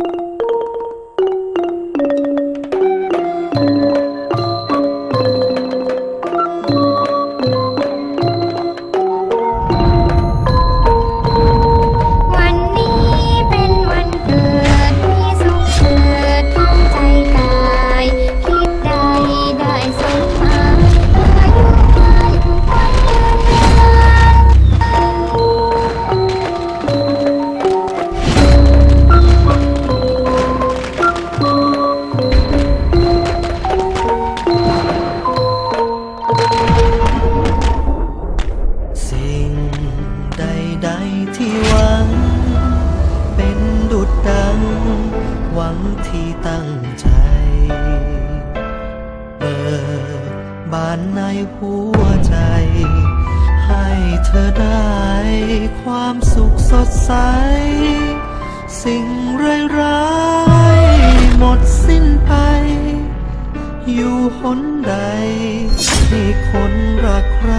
วั ใดที่หวัง เป็นดุดดัง หวังที่ตั้งใจ เปิดบานในหัวใจ ให้เธอได้ความสุขสดใส สิ่งร้ายๆหมดสิ้นไป อยู่หนใดให้คนรักใคร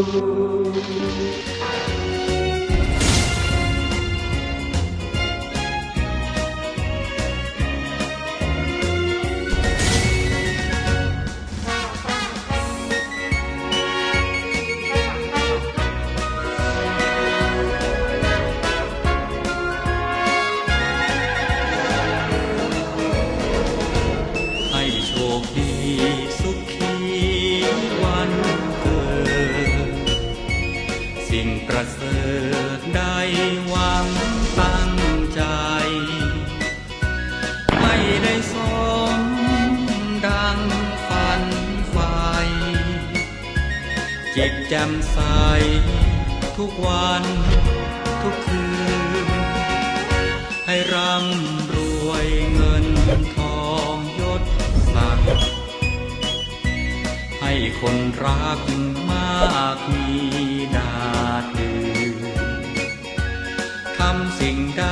ใประเสริฐได้หวังตั้งใจให้ได้สมดังฝันไฟจิตแจ่มใสทุกวันทุกคืน ให้ร่ำรวยเงินทองยศศักดิ์ให้คนรักมากมีดาำสิ่งใด